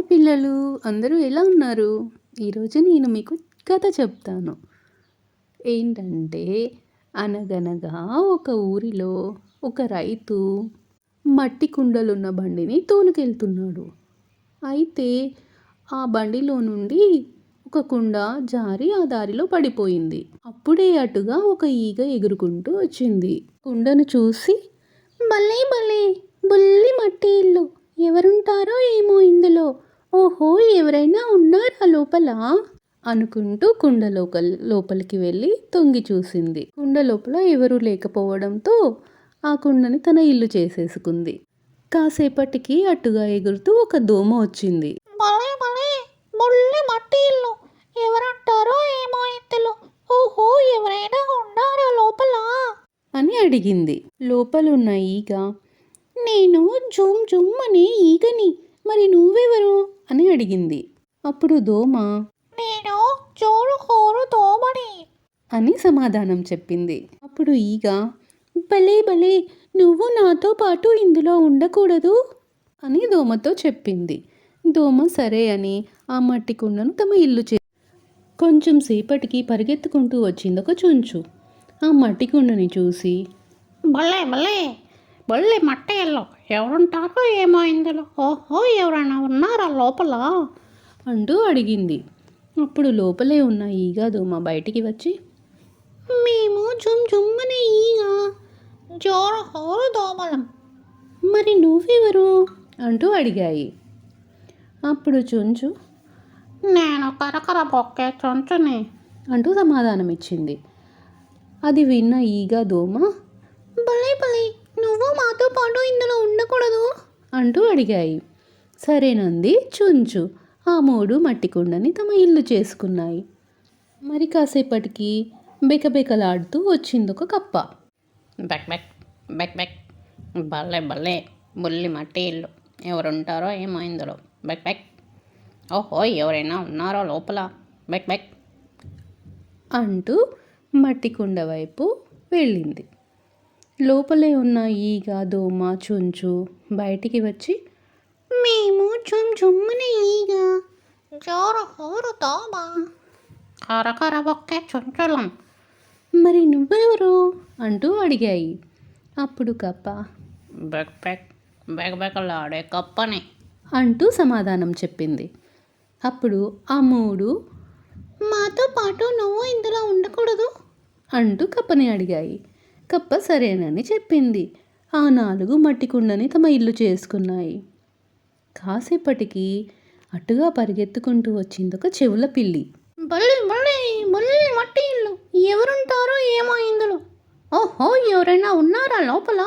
Hi పిల్లలు అందరూ ఎలా ఉన్నారు? ఈరోజు నేను మీకు కథ చెప్తాను. ఏంటంటే అనగనగా ఒక ఊరిలో ఒక రైతు మట్టి కుండలున్న బండిని తోలుకెళ్తున్నాడు. అయితే ఆ బండిలో నుండి ఒక కుండ జారి ఆ దారిలో పడిపోయింది. అప్పుడే అటుగా ఒక ఈగ ఎగురుకుంటూ వచ్చింది. కుండను చూసి భలే భలే బుల్లి మట్టి ఇల్లు ఎవరుంటారో ఏమో ఇందులో ఓహో ఎవరైనా ఉన్నారా లోపల? అనుకుంటూ కుండ లోపల లోపలికి వెళ్ళి తొంగి చూసింది. కుండ లోపల ఎవరూ లేకపోవడంతో ఆ కుండని తన ఇల్లు చేసేసుకుంది. కాసేపటికి అటుగా ఎగురుతూ ఒక దోమ వచ్చింది. భలే భలే ముళ్ళి మట్టి ఇల్లు. ఎవరంటారో ఏమో ఓహో ఎవరైనా ఉన్నారా లోపల? అని అడిగింది. లోపలున్న ఈగ నేను జుమ్ జుమ్ అనే ఈగని మరి నువ్వెవరు? అని అడిగింది. అప్పుడు దోమ నేను జోరు హోరు దోమని. అని సమాధానం చెప్పింది. అప్పుడు ఈగ భలే భలే నువ్వు నాతో పాటు ఇందులో ఉండకూడదు? అని దోమతో చెప్పింది. దోమ సరే అని ఆ మట్టి కుండను తమ ఇల్లు చే కొంచెం సేపటికి పరిగెత్తుకుంటూ వచ్చింది ఒక చుంచు. ఆ మట్టి కుండని చూసి భలే భలే భలే మట్టి ఇల్లు ఎవరుంటారో ఏమో ఇందులో. ఓహో ఎవరైనా ఉన్నారా లోపల? అంటూ అడిగింది. అప్పుడు లోపలే ఉన్న ఈగ దూమ బయటికి వచ్చి మేము జుమ్ జుమ్మనే ఈగ జోరు హోరు దోమలం. మరి నువ్వెవరు? అంటూ అడిగాయి. అప్పుడు చుంచు నేను కరకర బొక్కే చుంచుని అంటూ సమాధానం ఇచ్చింది అది విన్న ఈగ దోమ భలే భలే నువ్వు మాతో పాటు ఇందులో ఉండకూడదు? అంటూ అడిగాయి. సరేనంది చుంచు. ఆ మూడు మట్టి కుండని తమ ఇల్లు చేసుకున్నాయి. మరి కాసేపటికి బెకబెకలాడుతూ వచ్చింది ఒక కప్ప. బెక్ బెక్ బెక్ బెక్. భలే భలే బుల్లి మట్టి ఇల్లు. ఎవరుంటారో ఏమో ఇందులో. బెక్ బెక్. ఓహో ఎవరైనా ఉన్నారో లోపల? బెక్ బెక్. అంటూ మట్టి కుండ వైపు వెళ్ళింది. లోపలే ఉన్న ఈగ దోమ చుంచు బయటికి వచ్చి మేము జుమ్ జుమ్మని ఈగ. జోరు హోరు దోమ కరకర బొక్కే చుంచులం. మరి నువ్వెవరు? అంటూ అడిగాయి. అప్పుడు కప్ప. బెక్ బెక్ బెక్ బెకలాడే కప్పని. అంటూ సమాధానం చెప్పింది. అప్పుడు ఆ మూడు మాతో పాటు నువ్వు ఇందులో ఉండకూడదు? అంటూ కప్పని అడిగాయి. కప్ప సరేనని చెప్పింది. ఆ నాలుగు మట్టి కుండని తమ ఇల్లు చేసుకున్నాయి. కాసేపటికి అటుగా పరిగెత్తుకుంటూ వచ్చింది ఒక చెవుల పిల్లి. మట్టి ఇల్లు. ఎవరుంటారో ఏమో ఇందులో. ఓహో ఎవరైనా ఉన్నారా లోపల?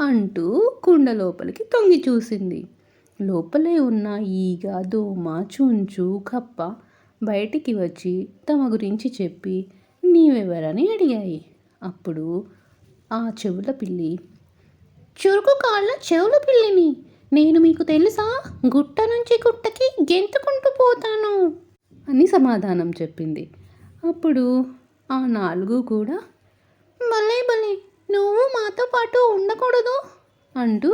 అంటూ కుండ లోపలికి తొంగి చూసింది. లోపలే ఉన్న ఈగ దోమ చుంచు కప్ప బయటికి వచ్చి తమ గురించి చెప్పి నీవెవరని అడిగాయి. అప్పుడు ఆ చెవుల పిల్లి చురుకు కాళ్ళ చెవుల పిల్లిని నేను మీకు తెలుసా? గుట్ట నుంచి గుట్టకి గెంతుకుంటూ పోతాను అని సమాధానం చెప్పింది. అప్పుడు ఆ నాలుగు కూడా భలే భలే నువ్వు మాతో పాటు ఉండకూడదు అంటూ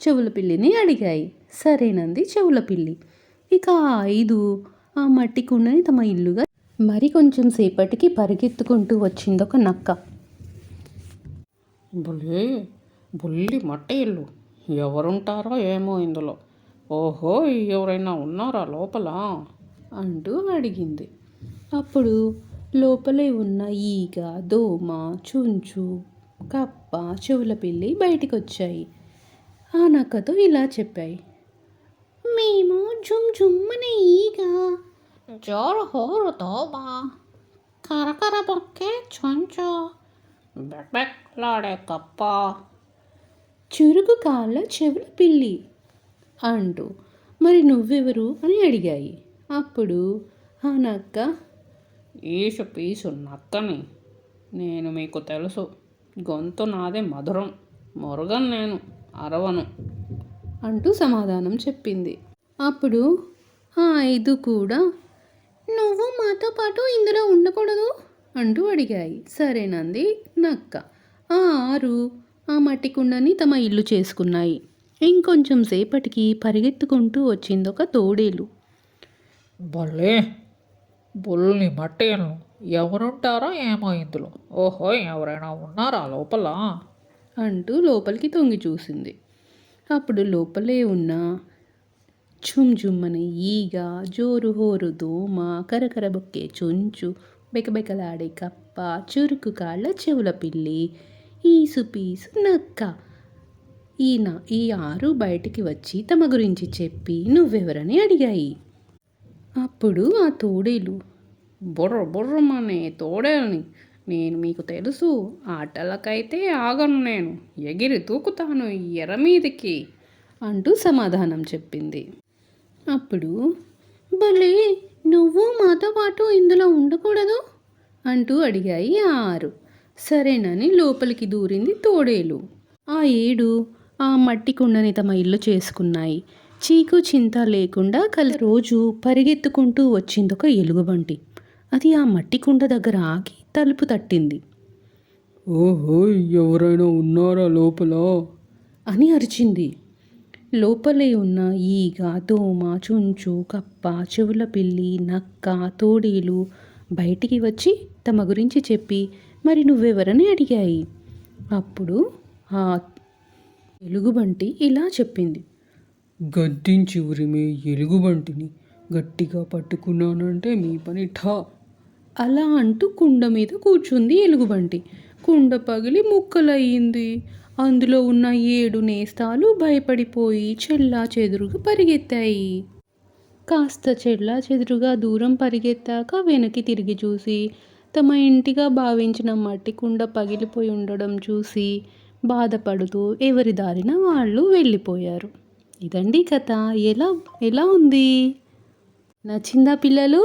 చెవుల పిల్లిని అడిగాయి. సరేనంది చెవుల పిల్లి. ఇక ఆ ఐదు ఆ మట్టి కుండని తమ ఇల్లుగా మరి కొంచెం సేపటికి పరిగెత్తుకుంటూ వచ్చింది ఒక నక్క. బుల్లే బుల్లి మట్టయిల్లు ఎవరుంటారో ఏమో ఇందులో. ఓహో ఎవరైనా ఉన్నారా లోపల? అంటూ అడిగింది. అప్పుడు లోపలే ఉన్న ఈగ దోమ చుంచు కప్ప చెవుల పిల్లి బయటికి వచ్చాయి ఆ నక్కతో ఇలా చెప్పాయి. మేము జుమ్ జుమ్మని ఈగ జోర హోరు దోబా కరకర బొక్కే చొంచో బెక్ బెక్ లాడే కప్ప. చురుకు కాళ్ళ చెవుల పిల్లి అంటూ మరి నువ్వెవరు? అని అడిగాయి. అప్పుడు ఆ నక్క ఈసు పీసు నక్కని నేను మీకు తెలుసు. గొంతు నాదే మధురం. మురుగన్ నేను అరవను. అంటూ సమాధానం చెప్పింది. అప్పుడు ఆ ఐదు కూడా. నువ్వు మాతో పాటు ఇందులో ఉండకూడదు. అంటూ అడిగాయి. సరేనంది నక్క. ఆ ఆరు ఆ మట్టి కుండని తమ ఇల్లు చేసుకున్నాయి. ఇంకొంచెం సేపటికి పరిగెత్తుకుంటూ వచ్చింది ఒక తోడేలు. భలే బుల్లి మట్టేళ్ళు ఎవరుంటారో ఏమో ఇందులో. ఓహో ఎవరైనా ఉన్నారా లోపల? అంటూ లోపలికి తొంగి చూసింది. అప్పుడు లోపలే ఉన్న ఝుమ్ ఝుమ్మని ఈగ జోరు హోరు దోమ కరకర బొక్కే చుంచు బెకబెకలాడే కప్ప చురుకు కాళ్ళ చెవుల పిల్లి ఈసు పీసు నక్క. ఈయన ఈ ఆరు బయటికి వచ్చి తమ గురించి చెప్పి నువ్వెవరని అడిగాయి. అప్పుడు ఆ తోడేలు బుర్ర బుర్రమనే తోడేల్ని నేను మీకు తెలుసు ఆటలకైతే ఆగను నేను ఎగిరి దూకుతాను ఎర్ర మీదికి అంటూ సమాధానం చెప్పింది. అప్పుడు భలే నువ్వు మాతో పాటు ఇందులో ఉండకూడదు? అంటూ అడిగాయి ఆ ఆరు. సరేనని లోపలికి దూరింది తోడేలు. ఆ ఏడు ఆ మట్టి కుండని తమ ఇల్లు చేసుకున్నాయి. చీకు చింత లేకుండా కల రోజు పరిగెత్తుకుంటూ వచ్చిందొక ఎలుగుబంటి. అది ఆ మట్టి కుండ దగ్గర ఆగి తలుపు తట్టింది. ఓహో ఎవరైనా ఉన్నారా లోపల? అని అరిచింది. లోపలే ఉన్న ఈగ దోమ చుంచు కప్ప చెవుల పిల్లి నక్క తోడేలు బయటికి వచ్చి తమ గురించి చెప్పి మరి నువ్వెవరని అడిగాయి. అప్పుడు ఆ ఎలుగుబంటి ఇలా చెప్పింది. గద్దించి ఉరిమే ఎలుగుబంటిని గట్టిగా పట్టుకున్నానంటే మీ పని ఠా. అలా అంటూ కుండ మీద కూర్చుంది ఎలుగుబంటి. కుండ పగిలి ముక్కలయ్యింది. అందులో ఉన్న ఏడు నేస్తాలు భయపడిపోయి చెల్లా చెదురుగా పరిగెత్తాయి. కాస్త చెల్లా చెదురుగా దూరం పరిగెత్తాక వెనక్కి తిరిగి చూసి తమ ఇంటిగా భావించిన మట్టి కుండ పగిలిపోయి ఉండడం చూసి బాధపడుతూ ఎవరి దారిన వాళ్ళు వెళ్ళిపోయారు. ఇదండి కథ. ఎలా ఎలా ఉంది? నచ్చిందా పిల్లలు?